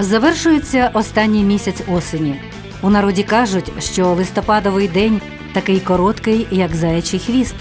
Завершується останній місяць осені. У народі кажуть, що листопадовий день такий короткий, як заячий хвіст.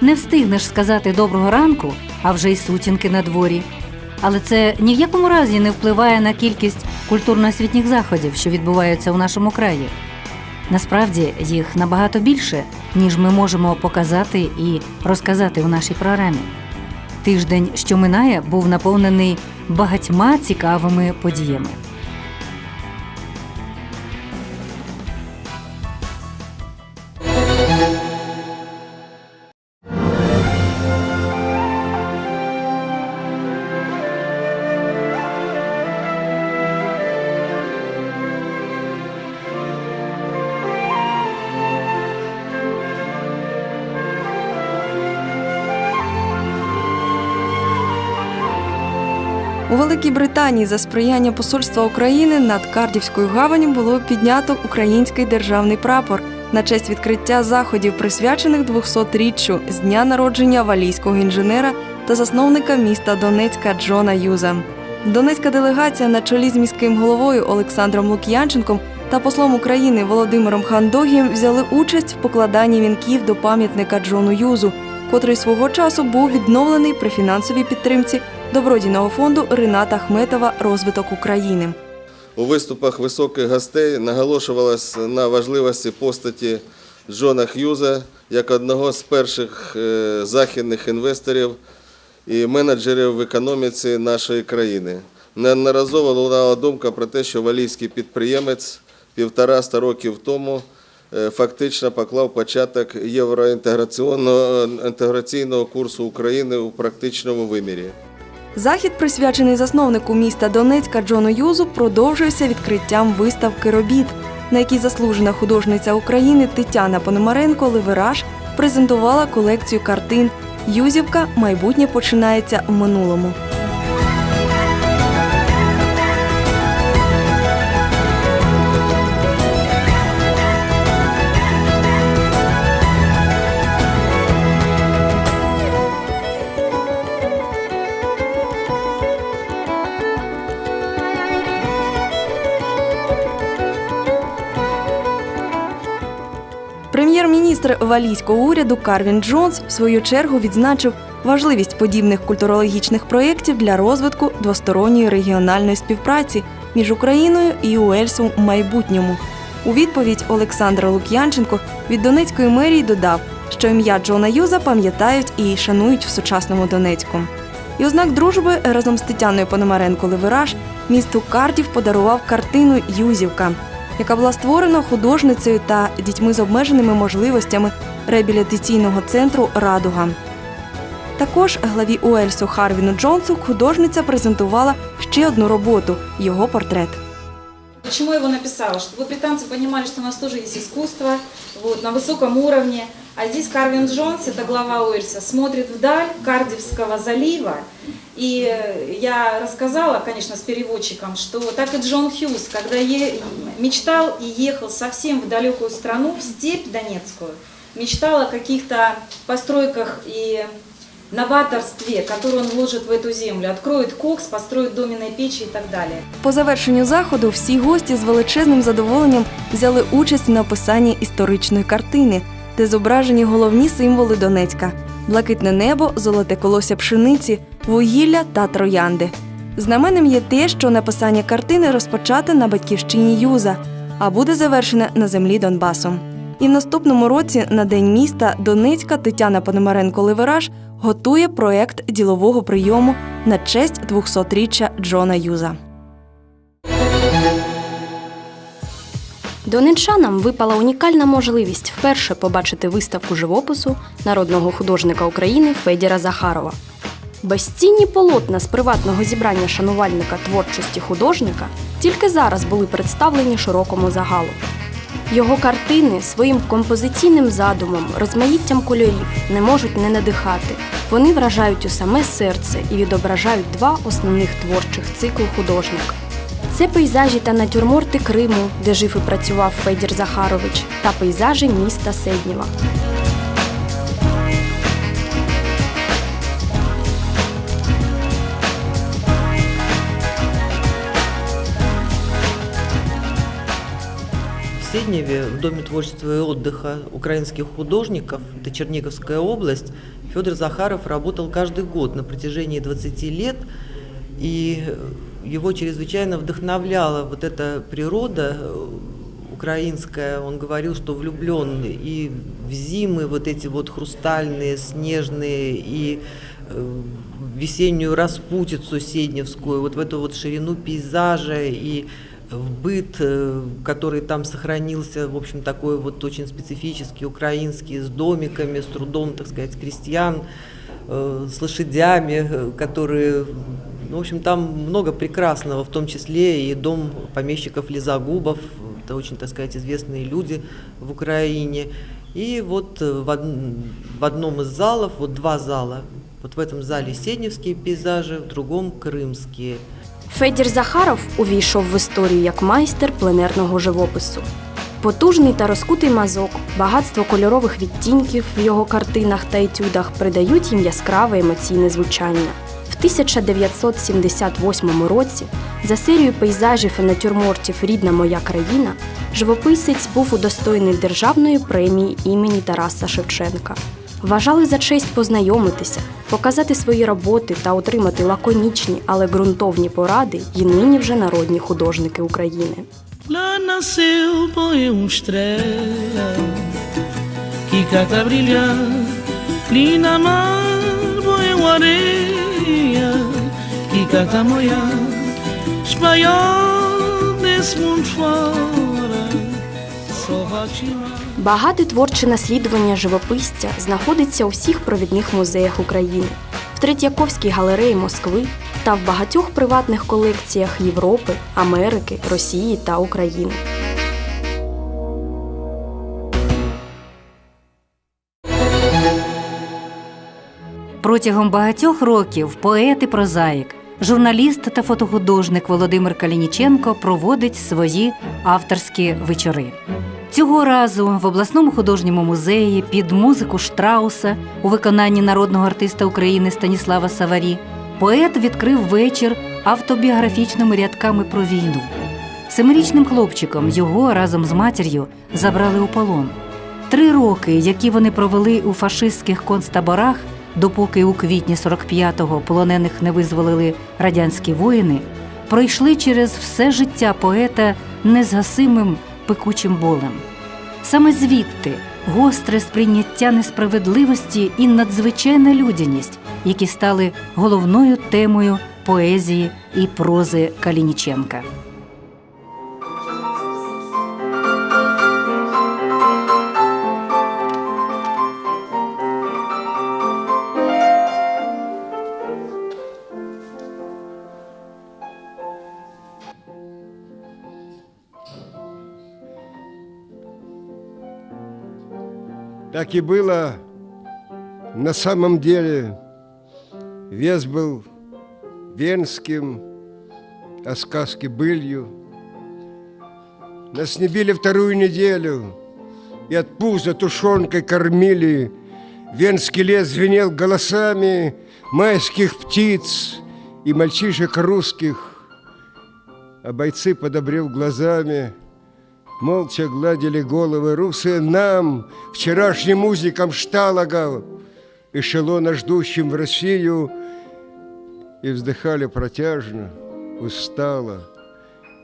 Не встигнеш сказати доброго ранку, а вже й сутінки на дворі. Але це ні в якому разі не впливає на кількість культурно-освітніх заходів, що відбуваються у нашому краї. Насправді їх набагато більше, ніж ми можемо показати і розказати у нашій програмі. Тиждень, що минає, був наповнений багатьма цікавими подіями. Великій Британії за сприяння Посольства України над Кардівською гаванню було піднято український державний прапор на честь відкриття заходів, присвячених 200-річчю з дня народження валійського інженера та засновника міста Донецька Джона Юза. Донецька делегація на чолі з міським головою Олександром Лук'янченком та послом України Володимиром Хандогієм взяли участь в покладанні вінків до пам'ятника Джону Юзу, котрий свого часу був відновлений при фінансовій підтримці добродійного фонду Рената Ахметова Розвиток України. У виступах високих гостей наголошувалось на важливості постаті Джона Х'юза як одного з перших е, західних інвесторів і менеджерів в економіці нашої країни. Неодноразово лунала думка про те, що валійський підприємець півтораста років тому е, фактично поклав початок євроінтеграційного курсу України у практичному вимірі. Захід, присвячений засновнику міста Донецька Джону Юзу, продовжується відкриттям виставки робіт, на якій заслужена художниця України Тетяна Пономаренко Ливераж презентувала колекцію картин Юзівка майбутнє починається в минулому. Прем'єр-міністр валійського уряду Карвін Джонс в свою чергу відзначив важливість подібних культурологічних проєктів для розвитку двосторонньої регіональної співпраці між Україною і Уельсом в майбутньому. У відповідь Олександр Лук'янченко від Донецької мерії додав, що ім'я Джона Юза пам'ятають і шанують в сучасному Донецьку. І у знак дружби разом з Тетяною Пономаренко Левераж місту Кардів подарував картину Юзівка, яка була створена художницею та дітьми з обмеженими можливостями реабілітаційного центру Радуга. Також главі Уельсу Харвіну Джонсу художниця презентувала ще одну роботу його портрет. Почему я его написала? Чтобы британцы понимали, что у нас тоже есть искусство вот, на высоком уровне. А здесь Карвин Джонс, это глава Уэльса, смотрит вдаль Кардивского залива. И э, я рассказала, конечно, с переводчиком, что так и Джон Хьюз, когда е- мечтал и ехал совсем в далекую страну, в степь Донецкую, мечтал о каких-то постройках и новаторстве, которое он вложит в эту землю, откроет кокс, построит доменные печи и так далее. По завершенню заходу всі гості з величезним задоволенням взяли участь в написанні історичної картини, де зображені головні символи Донецька: блакитне небо, золоте колося пшениці, вугілля та троянди. Знаменним є те, що написання картини розпочате на батьківщині Юза, а буде завершене на землі Донбасу. І в наступному році на День міста Донецька Тетяна Пономаренко Ливераж готує проект ділового прийому на честь 200-річчя Джона Юза. Донеччанам випала унікальна можливість вперше побачити виставку живопису народного художника України Федіра Захарова. Безцінні полотна з приватного зібрання шанувальника творчості художника тільки зараз були представлені широкому загалу. Його картини своїм композиційним задумом, розмаїттям кольорів не можуть не надихати. Вони вражають у саме серце і відображають два основних творчих цикли художника. Це пейзажі та натюрморти Криму, де жив і працював Федір Захарович, та пейзажі міста Седнєва. В Сидневе, в Доме творчества и отдыха украинских художников, это Черниговская область, Федор Захаров работал каждый год на протяжении 20 лет. И э, его чрезвычайно вдохновляла вот эта природа э, украинская. Он говорил, что влюблен и в зимы вот эти вот хрустальные, снежные, и э, весеннюю распутицу седневскую, вот в эту вот ширину пейзажа и в быт, э, который там сохранился, в общем, такой вот очень специфический, украинский, с домиками, с трудом, так сказать, крестьян, с лошадями, которые, ну, в общем, там много прекрасного, в том числе и дом помещиков Лизагубов, это очень, так сказать, известные люди в Украине. И вот э, в, од- в одном из залов, вот два зала, вот в этом зале седневские пейзажи, в другом крымские. Федір Захаров увійшов в історію як майстер пленерного живопису. Потужний та розкутий мазок, багатство кольорових відтінків в його картинах та етюдах придають їм яскраве емоційне звучання. В 1978 році за серію пейзажів і натюрмортів Рідна моя країна живописець був удостоєний державної премії імені Тараса Шевченка. Вважали за честь познайомитися, показати свої роботи та отримати лаконічні, але ґрунтовні поради і нині вже народні художники України. Estrela que cata brilhar. Linda mar uma areia que cata molhar. Espanhol desse mundo fora só vai te Багате творче наслідування живописця знаходиться у всіх провідних музеях України, в Третьяковській галереї Москви та в багатьох приватних колекціях Європи, Америки, Росії та України. Протягом багатьох років поет і прозаїк, журналіст та фотохудожник Володимир Калініченко проводить свої авторські вечори. Цього разу в обласному художньому музеї під музику Штрауса у виконанні народного артиста України Станіслава Саварі поет відкрив вечір автобіографічними рядками про війну. Семирічним хлопчиком його разом з матір'ю забрали у полон. Три роки, які вони провели у фашистських концтаборах, допоки у квітні 45-го полонених не визволили радянські воїни, пройшли через все життя поета незгасимим пекучим болем. Саме звідти гостре сприйняття несправедливості і надзвичайна людяність, які стали головною темою поезії і прози Калініченка. Так и было на самом деле. Вес был венским, а сказки былью. Нас не били вторую неделю, и от пуза тушенкой кормили. Венский лес звенел голосами майских птиц и мальчишек русских, а бойцы, подобрев глазами, Молча гладили головы русые нам, вчерашним узникам шталагов, эшелона, ждущим в Россию, и вздыхали протяжно, устало.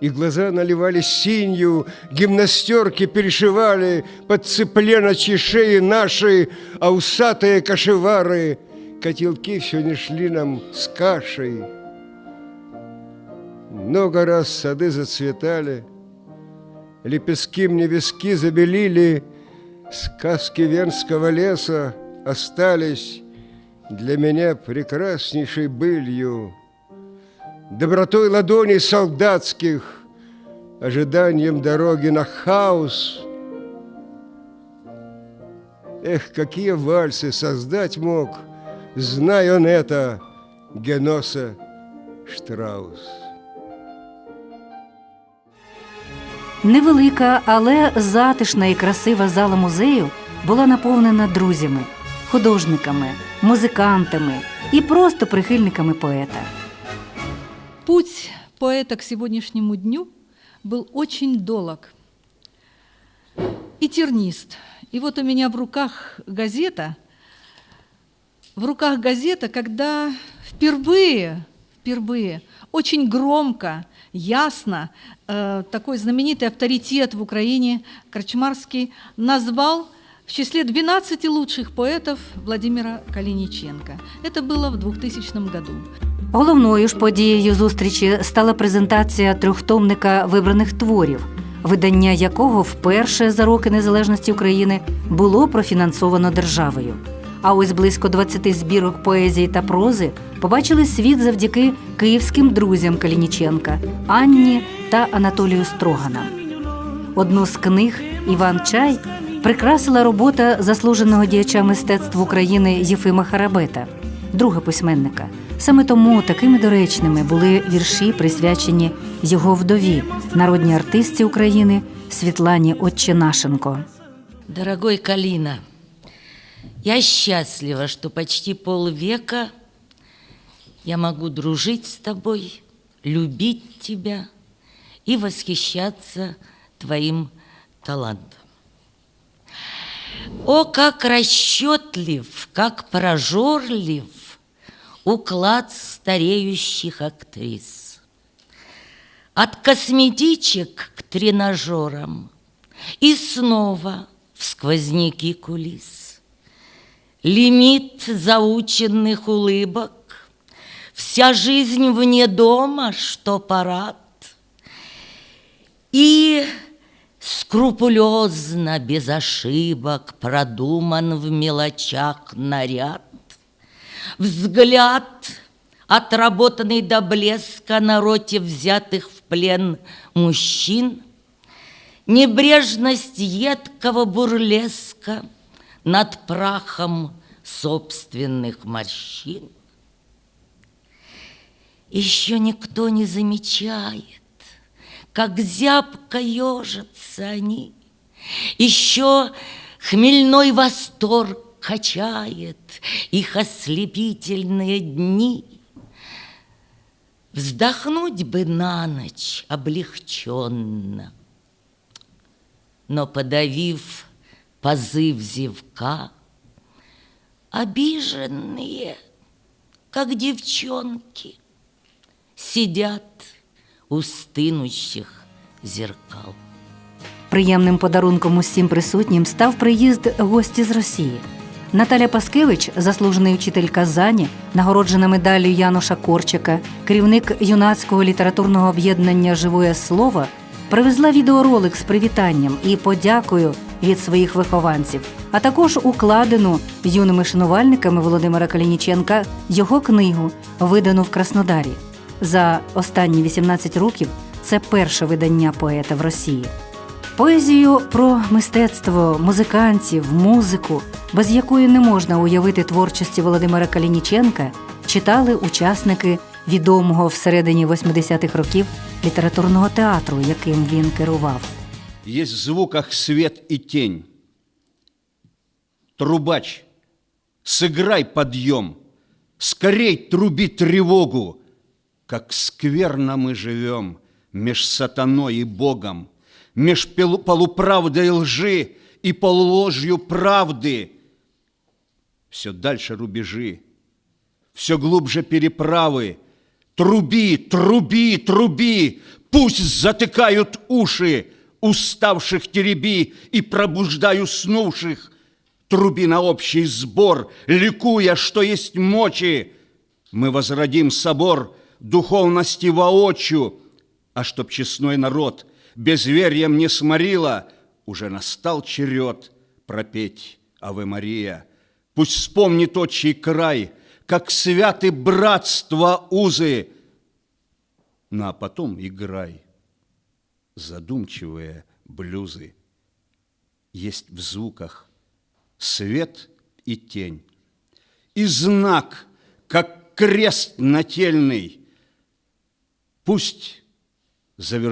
И глаза наливались синью, гимнастерки перешивали под цыпленочьи шеи наши, а усатые кашевары, котелки все не шли нам с кашей. Много раз сады зацветали — Лепестки мне виски забелили, Сказки венского леса остались Для меня прекраснейшей былью. Добротой ладоней солдатских, Ожиданием дороги на хаос. Эх, какие вальсы создать мог, Зная он это, Геноса Штраус. Невелика, але затишна і красива зала музею була наповнена друзями, художниками, музикантами і просто прихильниками поета. Путь поэта к сегодняшнему дню был очень долг. и тернист. И вот у меня в руках газета, в руках газета, когда впервые, впервые, очень громко, ясно э, такой знаменитый авторитет в Украине Крачмарский назвал в числе 12 лучших поэтов Владимира Калиниченко. Это было в 2000 году. Головною ж подією зустрічі стала презентація трьохтомника вибраних творів, видання якого вперше за роки незалежності України було профінансовано державою. А ось близько 20 збірок поезії та прози побачили світ завдяки київським друзям Калініченка Анні та Анатолію Строганам. Одну з книг Іван Чай прикрасила робота заслуженого діяча мистецтв України Єфима Харабета, друга письменника. Саме тому такими доречними були вірші, присвячені його вдові, народній артистці України Світлані Отчинашенко. Дорогой Калина, я счастлива, что почти полвека я могу дружить с тобой, любить тебя и восхищаться твоим талантом. О, как расчетлив, как прожорлив уклад стареющих актрис. От косметичек к тренажерам и снова в сквозняки кулис. Лимит заученных улыбок, вся жизнь вне дома, что парад. И скрупулезно, без ошибок, продуман в мелочах наряд. Взгляд, отработанный до блеска на роте взятых в плен мужчин, Небрежность едкого бурлеска над прахом собственных морщин. Еще никто не замечает, как зябко ежатся они. Еще хмельной восторг качает их ослепительные дни. Вздохнуть бы на ночь облегченно, но подавив позыв зевка, обиженные, как девчонки, сидят у стынущих зеркал. Приємним подарунком усім присутнім став приїзд гості з Росії. Наталя Паскевич, заслужений учитель Казані, нагороджена медаллю Януша Корчика, керівник юнацького літературного об'єднання Живоє слово, привезла відеоролик з привітанням і подякою від своїх вихованців, а також укладену юними шанувальниками Володимира Калініченка його книгу, видану в Краснодарі. За останні 18 років це перше видання поета в Росії. Поезію про мистецтво, музикантів, музику, без якої не можна уявити творчості Володимира Калініченка, читали учасники відомого всередині 80-х років літературного театру, яким він керував. Есть в звуках свет и тень. Трубач, сыграй подъем, скорей труби тревогу, как скверно мы живем меж сатаной и Богом, меж полуправдой лжи и полуложью правды. Все дальше рубежи, все глубже переправы. Труби, труби, труби, пусть затыкают уши, уставших тереби и пробуждай уснувших. Труби на общий сбор, ликуя, что есть мочи. Мы возродим собор духовности воочию, а чтоб честной народ безверием не сморила, уже настал черед пропеть Аве Мария. Пусть вспомнит отчий край, как святы братства узы. Ну а потом играй задумчивые блюзы. Есть в звуках свет и тень, и знак, как крест нательный. Пусть завершится